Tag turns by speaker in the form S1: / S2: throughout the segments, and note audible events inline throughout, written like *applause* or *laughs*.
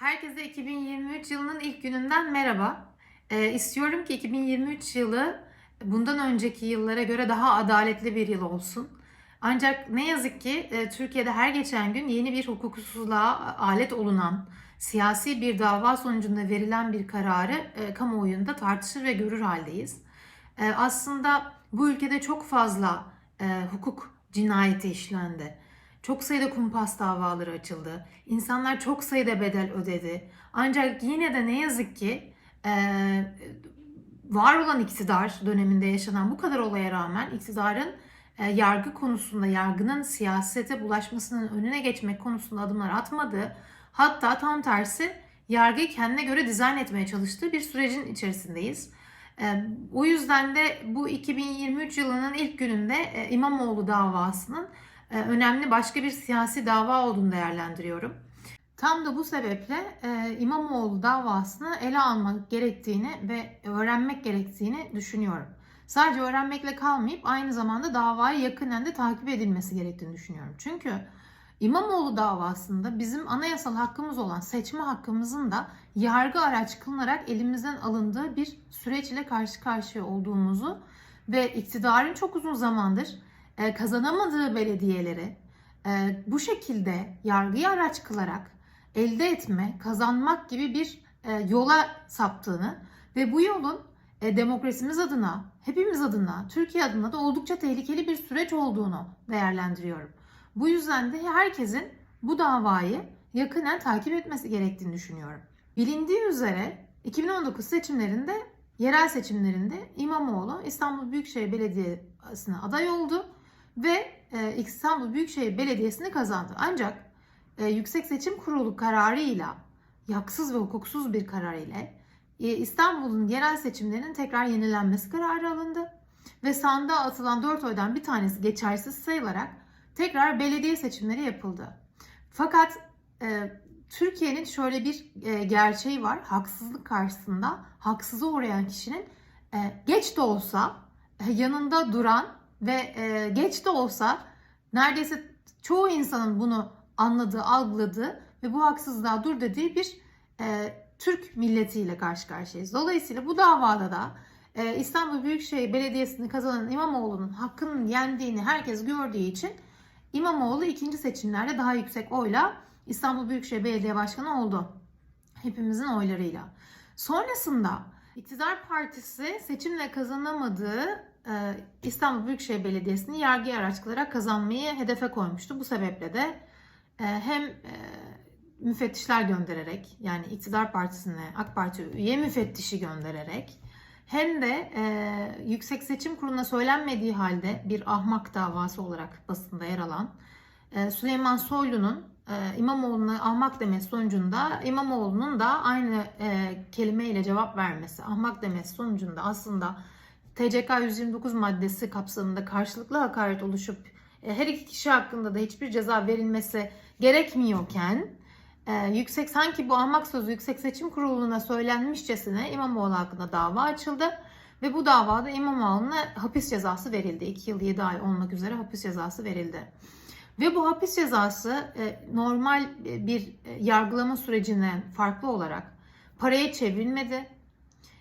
S1: Herkese 2023 yılının ilk gününden merhaba. Ee, istiyorum ki 2023 yılı bundan önceki yıllara göre daha adaletli bir yıl olsun. Ancak ne yazık ki e, Türkiye'de her geçen gün yeni bir hukuksuzluğa alet olunan, siyasi bir dava sonucunda verilen bir kararı e, kamuoyunda tartışır ve görür haldeyiz. E, aslında bu ülkede çok fazla e, hukuk cinayeti işlendi. Çok sayıda kumpas davaları açıldı. İnsanlar çok sayıda bedel ödedi. Ancak yine de ne yazık ki e, var olan iktidar döneminde yaşanan bu kadar olaya rağmen iktidarın e, yargı konusunda, yargının siyasete bulaşmasının önüne geçmek konusunda adımlar atmadığı, hatta tam tersi yargıyı kendine göre dizayn etmeye çalıştığı bir sürecin içerisindeyiz. O yüzden de bu 2023 yılının ilk gününde İmamoğlu davasının önemli başka bir siyasi dava olduğunu değerlendiriyorum. Tam da bu sebeple e, İmamoğlu davasını ele almak gerektiğini ve öğrenmek gerektiğini düşünüyorum. Sadece öğrenmekle kalmayıp aynı zamanda davayı yakından da takip edilmesi gerektiğini düşünüyorum. Çünkü İmamoğlu davasında bizim anayasal hakkımız olan seçme hakkımızın da yargı araç kılınarak elimizden alındığı bir süreç ile karşı karşıya olduğumuzu ve iktidarın çok uzun zamandır kazanamadığı belediyeleri e, bu şekilde yargıyı araç kılarak elde etme, kazanmak gibi bir e, yola saptığını ve bu yolun demokrasimiz adına, hepimiz adına, Türkiye adına da oldukça tehlikeli bir süreç olduğunu değerlendiriyorum. Bu yüzden de herkesin bu davayı yakından takip etmesi gerektiğini düşünüyorum. Bilindiği üzere 2019 seçimlerinde, yerel seçimlerinde İmamoğlu İstanbul Büyükşehir Belediyesi'ne aday oldu ve e, İstanbul Büyükşehir Belediyesi'ni kazandı. Ancak e, Yüksek Seçim Kurulu kararıyla, yaksız ve hukuksuz bir karar ile e, İstanbul'un yerel seçimlerinin tekrar yenilenmesi kararı alındı. Ve sandığa atılan 4 oydan bir tanesi geçersiz sayılarak tekrar belediye seçimleri yapıldı. Fakat e, Türkiye'nin şöyle bir e, gerçeği var. Haksızlık karşısında haksıza uğrayan kişinin e, geç de olsa e, yanında duran ve e, geç de olsa neredeyse çoğu insanın bunu anladığı, algıladığı ve bu haksızlığa dur dediği bir e, Türk milletiyle karşı karşıyayız. Dolayısıyla bu davada da e, İstanbul Büyükşehir Belediyesi'ni kazanan İmamoğlu'nun hakkının yendiğini herkes gördüğü için İmamoğlu ikinci seçimlerde daha yüksek oyla İstanbul Büyükşehir Belediye Başkanı oldu. Hepimizin oylarıyla. Sonrasında iktidar partisi seçimle kazanamadığı İstanbul Büyükşehir Belediyesi'ni yargıya araç kazanmayı hedefe koymuştu. Bu sebeple de e, hem e, müfettişler göndererek yani iktidar partisine AK Parti üye müfettişi göndererek hem de e, Yüksek Seçim Kurulu'na söylenmediği halde bir ahmak davası olarak basında yer alan e, Süleyman Soylu'nun e, İmamoğlu'na ahmak demesi sonucunda İmamoğlu'nun da aynı e, kelimeyle cevap vermesi, ahmak demesi sonucunda aslında TCK 129 maddesi kapsamında karşılıklı hakaret oluşup e, her iki kişi hakkında da hiçbir ceza verilmesi gerekmiyorken e, yüksek sanki bu ahmak sözü Yüksek Seçim Kurulu'na söylenmişçesine İmamoğlu hakkında dava açıldı ve bu davada İmamoğlu'na hapis cezası verildi. 2 yıl 7 ay olmak üzere hapis cezası verildi. Ve bu hapis cezası e, normal bir yargılama sürecinden farklı olarak paraya çevrilmedi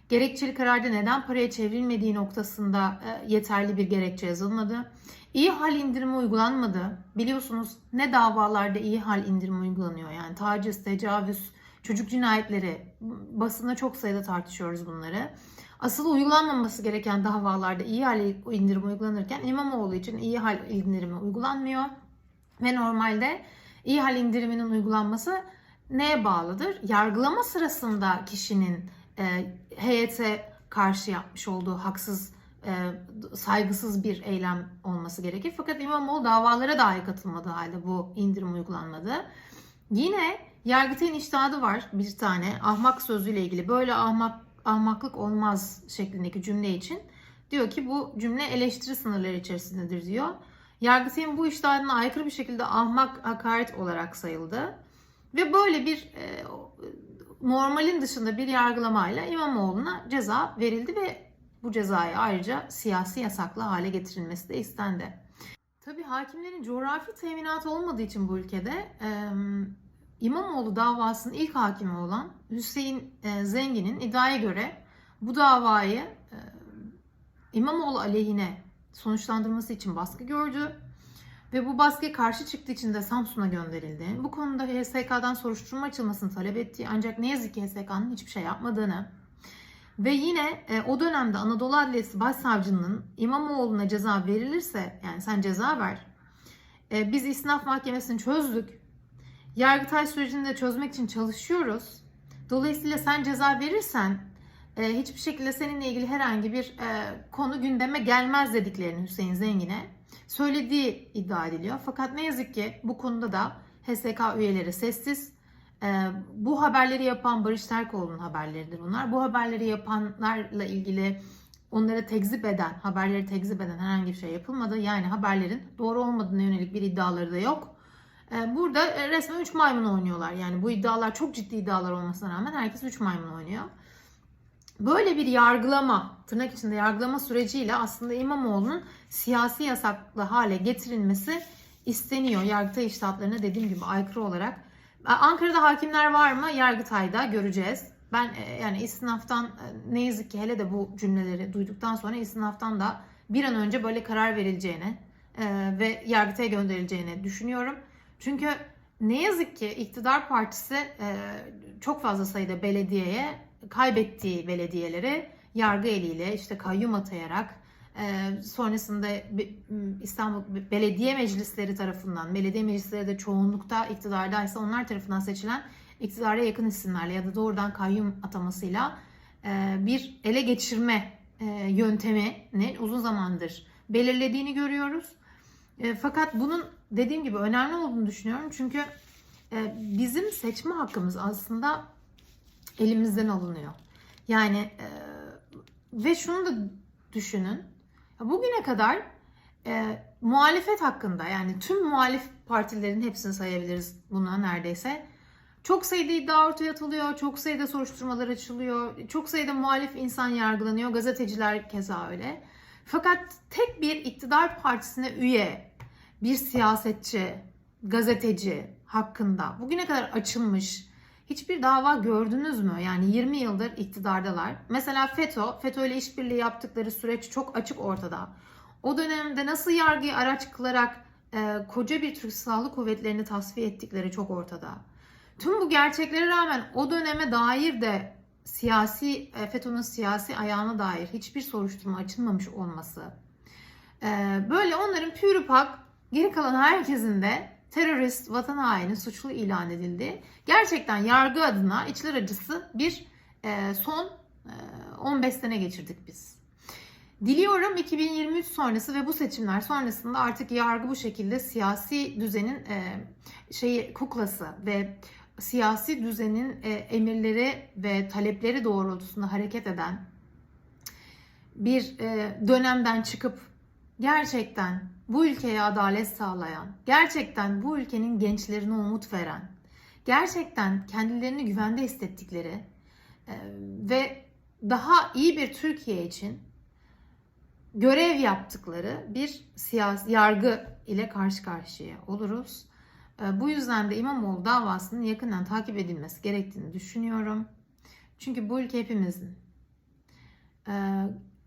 S1: Gerekçeli kararda neden paraya çevrilmediği noktasında e, yeterli bir gerekçe yazılmadı. İyi hal indirimi uygulanmadı. Biliyorsunuz ne davalarda iyi hal indirimi uygulanıyor. Yani taciz, tecavüz, çocuk cinayetleri basında çok sayıda tartışıyoruz bunları. Asıl uygulanmaması gereken davalarda iyi hal indirimi uygulanırken İmamoğlu için iyi hal indirimi uygulanmıyor. Ve normalde iyi hal indiriminin uygulanması neye bağlıdır? Yargılama sırasında kişinin e, heyete karşı yapmış olduğu haksız, e, saygısız bir eylem olması gerekir. Fakat İmamoğlu davalara dahi katılmadığı halde bu indirim uygulanmadı. Yine Yargıtay'ın iştahadı var bir tane ahmak sözüyle ilgili böyle ahmak ahmaklık olmaz şeklindeki cümle için diyor ki bu cümle eleştiri sınırları içerisindedir diyor. Yargıtay'ın bu iştahına aykırı bir şekilde ahmak hakaret olarak sayıldı. Ve böyle bir e, normalin dışında bir yargılamayla İmamoğlu'na ceza verildi ve bu cezayı ayrıca siyasi yasaklı hale getirilmesi de istendi. Tabii hakimlerin coğrafi teminatı olmadığı için bu ülkede İmamoğlu davasının ilk hakimi olan Hüseyin e, Zengin'in iddiaya göre bu davayı e, İmamoğlu aleyhine sonuçlandırması için baskı gördü ve bu baskıya karşı çıktığı için de Samsun'a gönderildi. Bu konuda HSK'dan soruşturma açılmasını talep ettiği ancak ne yazık ki HSK'nın hiçbir şey yapmadığını ve yine e, o dönemde Anadolu Adliyesi Başsavcılığının İmamoğlu'na ceza verilirse yani sen ceza ver. E, biz istinaf mahkemesini çözdük. Yargıtay sürecini de çözmek için çalışıyoruz. Dolayısıyla sen ceza verirsen e, hiçbir şekilde seninle ilgili herhangi bir e, konu gündeme gelmez dediklerini Hüseyin Zengin'e söylediği iddia ediliyor. Fakat ne yazık ki bu konuda da HSK üyeleri sessiz. E, bu haberleri yapan Barış Terkoğlu'nun haberleridir bunlar. Bu haberleri yapanlarla ilgili onlara tekzip eden, haberleri tekzip eden herhangi bir şey yapılmadı. Yani haberlerin doğru olmadığına yönelik bir iddiaları da yok. E, burada resmen 3 maymun oynuyorlar. Yani bu iddialar çok ciddi iddialar olmasına rağmen herkes 3 maymun oynuyor. Böyle bir yargılama, tırnak içinde yargılama süreciyle aslında İmamoğlu'nun siyasi yasaklı hale getirilmesi isteniyor. Yargıtay iştahatlarına dediğim gibi aykırı olarak. Ankara'da hakimler var mı? Yargıtay'da göreceğiz. Ben e, yani istinaftan e, ne yazık ki hele de bu cümleleri duyduktan sonra istinaftan da bir an önce böyle karar verileceğini e, ve Yargıtay'a gönderileceğini düşünüyorum. Çünkü ne yazık ki iktidar partisi çok fazla sayıda belediyeye kaybettiği belediyeleri yargı eliyle işte kayyum atayarak sonrasında İstanbul Belediye Meclisleri tarafından, belediye meclisleri de çoğunlukta iktidardaysa onlar tarafından seçilen iktidara yakın isimlerle ya da doğrudan kayyum atamasıyla bir ele geçirme yöntemini uzun zamandır belirlediğini görüyoruz. Fakat bunun dediğim gibi önemli olduğunu düşünüyorum. Çünkü bizim seçme hakkımız aslında elimizden alınıyor. Yani ve şunu da düşünün. Bugüne kadar e, muhalefet hakkında yani tüm muhalif partilerin hepsini sayabiliriz buna neredeyse. Çok sayıda iddia ortaya atılıyor, çok sayıda soruşturmalar açılıyor, çok sayıda muhalif insan yargılanıyor, gazeteciler keza öyle. Fakat tek bir iktidar partisine üye bir siyasetçi, gazeteci hakkında bugüne kadar açılmış hiçbir dava gördünüz mü? Yani 20 yıldır iktidardalar. Mesela FETÖ, FETÖ ile işbirliği yaptıkları süreç çok açık ortada. O dönemde nasıl yargıyı araç kılarak e, koca bir Türk Silahlı Kuvvetleri'ni tasfiye ettikleri çok ortada. Tüm bu gerçeklere rağmen o döneme dair de siyasi e, FETÖ'nün siyasi ayağına dair hiçbir soruşturma açılmamış olması. E, böyle onların pürüpak geri kalan herkesin de terörist, vatan haini, suçlu ilan edildi. Gerçekten yargı adına içler acısı bir e, son e, 15 sene geçirdik biz. Diliyorum 2023 sonrası ve bu seçimler sonrasında artık yargı bu şekilde siyasi düzenin e, şeyi kuklası ve siyasi düzenin e, emirleri ve talepleri doğrultusunda hareket eden bir e, dönemden çıkıp gerçekten bu ülkeye adalet sağlayan, gerçekten bu ülkenin gençlerine umut veren, gerçekten kendilerini güvende hissettikleri e, ve daha iyi bir Türkiye için görev yaptıkları bir siyasi yargı ile karşı karşıya oluruz. E, bu yüzden de İmamoğlu davasının yakından takip edilmesi gerektiğini düşünüyorum. Çünkü bu ülke hepimizin.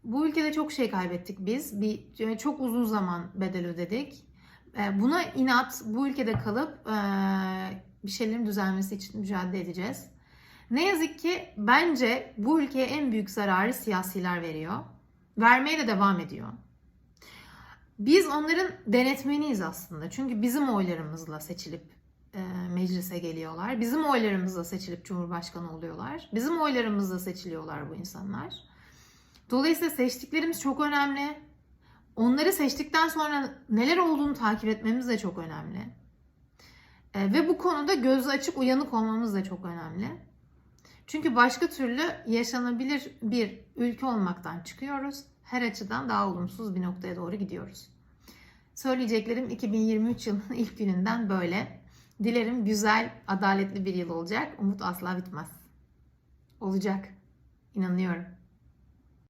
S1: E, bu ülkede çok şey kaybettik biz. Bir çok uzun zaman bedel ödedik. E, buna inat bu ülkede kalıp e, bir şeylerin düzelmesi için mücadele edeceğiz. Ne yazık ki bence bu ülkeye en büyük zararı siyasiler veriyor. Vermeye de devam ediyor. Biz onların denetmeniyiz aslında. Çünkü bizim oylarımızla seçilip e, meclise geliyorlar. Bizim oylarımızla seçilip cumhurbaşkanı oluyorlar. Bizim oylarımızla seçiliyorlar bu insanlar. Dolayısıyla seçtiklerimiz çok önemli. Onları seçtikten sonra neler olduğunu takip etmemiz de çok önemli. E, ve bu konuda gözü açık uyanık olmamız da çok önemli. Çünkü başka türlü yaşanabilir bir ülke olmaktan çıkıyoruz. Her açıdan daha olumsuz bir noktaya doğru gidiyoruz. Söyleyeceklerim 2023 yılının *laughs* ilk gününden böyle. Dilerim güzel, adaletli bir yıl olacak. Umut asla bitmez. Olacak. İnanıyorum.